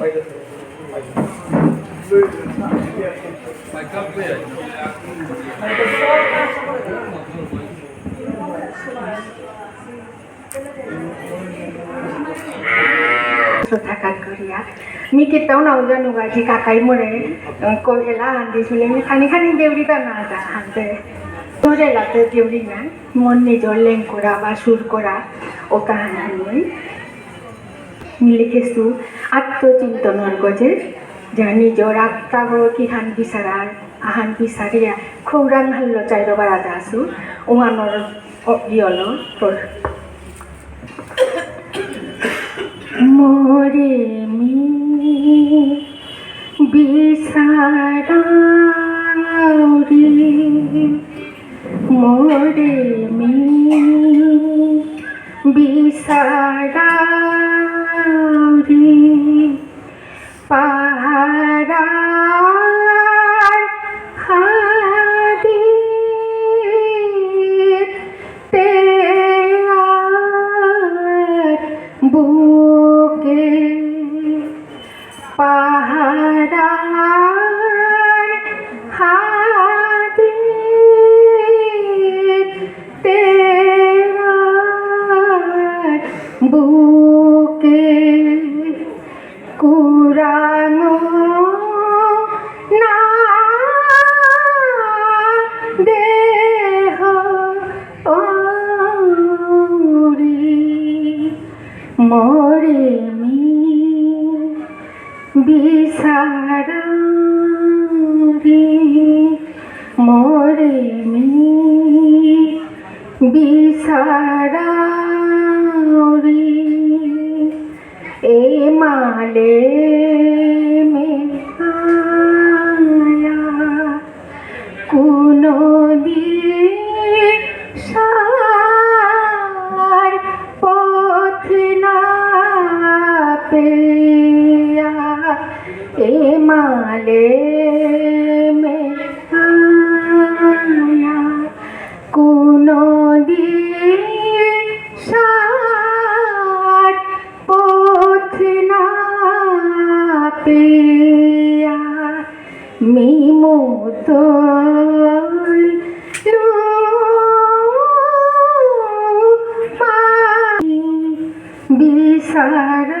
Ji kakai more ko ela andi sule mi khani khani deuri ta na ta hante. তোরে লাতে দেউরি না মন নিজর লেং করা বা সুর করা ও কাহানি লিখেছু আত্মচিন্তনের গজে যা নিজর আত্মাগ কিহান বিচারার আহান বিচারিয়া খৌরাং হাল্ল চাইর বারা দাসু উমানর ইয়ল তোর মোরে মি বিসারি মোরে মি বিসারি পাহাড়ার হারি তেয়ার বুকে কুরানো না দেহ মরে বিসারি মরে মি বিসারি এ মালে মেঘায়া কোনো দিশার পথ না পেয়া এ মালে মেঘায়া কোনো দিশার পথ না পেয়া মিমত বিসারি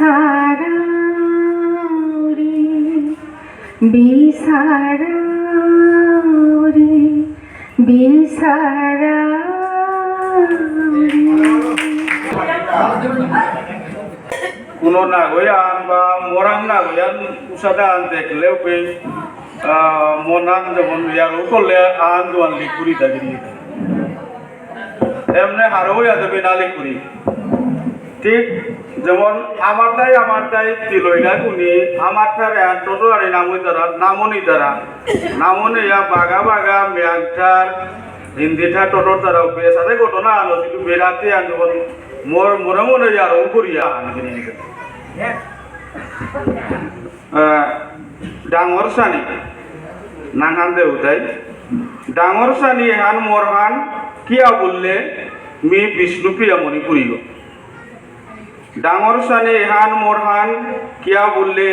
বিসারি বিসারি বিসারি কোনো না গয়ান বা মরাং না গয়ান উষাদা আন দেখলেও পে মনাং যেমন ইয়ার করলে আন দোয়ান লিকুরি থাকি এমনি হইয়া দেবে না লিকুরি ঠিক? যেমন আমার তাই আমার তাই তিলইলা কুনি আমার তার টোটো আর নামই দ্বারা নামনি দ্বারা নামনি বাগা বাগা মেয়াংটার হিন্দিটা টোটোর দ্বারা উপরে সাথে ঘটনা আনো, কিন্তু বেড়াতে আন যেমন মোর মনে মনে ইয়ার করিয়া আনখিনি ডাঙর সানি, নাঙ্গান দে উঠাই ডাঙর সানি হান মোর হান, কিয়া বললে, মি বিষ্ণু প্রিয়া মণিপুরী গো ডাঙর সানি হান মোর হান, কিয়া বললে,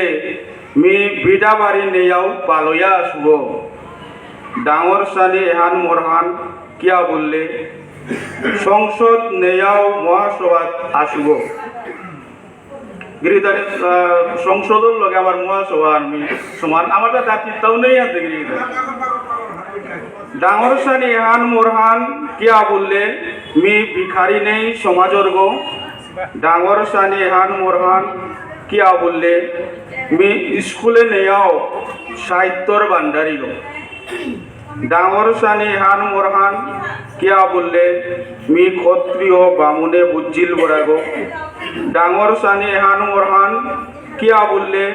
মি বিডা বাড়ি নেয়াও পালয়া আসব। ডাঙর সানি হান মোর হান, কিয়া বললে, সংসদ নেয়াও মহাসভাত আসব। গিরিধারে সংসদর লগে আমার মহাসভা আমি সমান। আমার তো তার চিন্তাও নেই আছে গিরিধারে ডাঙর সানি এহান মোরহান কিয়া বললে, মি ভিখারি নেই সমাজর গো ডাঙর সানি হান মোরহান কিয়া বললে মি স্কুলে নেয়াও সাহিত্যর গো ডাঙর সানি হান মোরহান কিয়া বললে মি ক্ষত্রিয় বামুনে বুজ্জিল বরাগো ডাঙর সানি হান মোরহান কিয়া বললে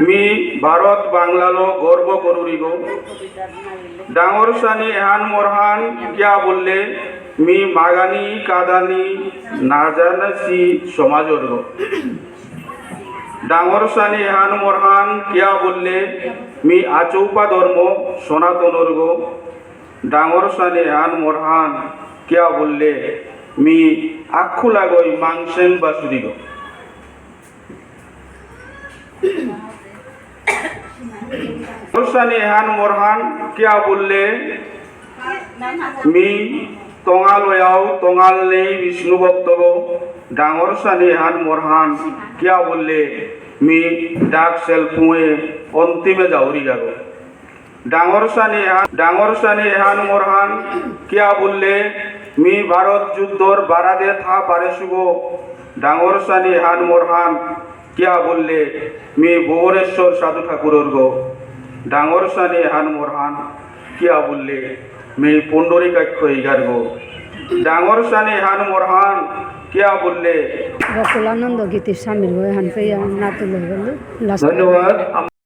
মি ভারত বাংলালো গর্ব করুরি গো। ডাঙর সানি এহান মোরহান কিয়া বললে মি মাগানি কাদানি না জানাসি সমাজর। গো ডাঙর সানি এহান মোরহান কিয়া বললে, মি আচৌপা ধর্ম সনাতন গো। ডাঙর সানি এহান মোরহান কিয়া বললে, মি আক্ষু লাগই মাংসেন বাসুরি গো। সানি এহান মোরহান কিয়া বললে, মি টঙাল লয়াও টঙাল নেই বিষ্ণু ভক্ত গো ডাঙর সানি হান মোরহান কিয়া বললে, মি ডাক সেল পুয়ে অন্তিমে যাওরি গাগো ডাঙর সানি হান, ডাঙর সানি হান মোরহান কিয়া বললে, মি ভারত যুদ্ধর বারাদে থা পারে শুভ। ডাঙর সানি হান মোরহান কিয়া বললে, মি ভুবনেশ্বর সাধু ঠাকুরর গো ডাঙর সানি হান মোরহান কিয়া বললে? মি পুণ্ডরিকাক্ষ ইগার্গ গো ডাঙর সানে হান মোরহান কিয়া বললে? ধন্যবাদ।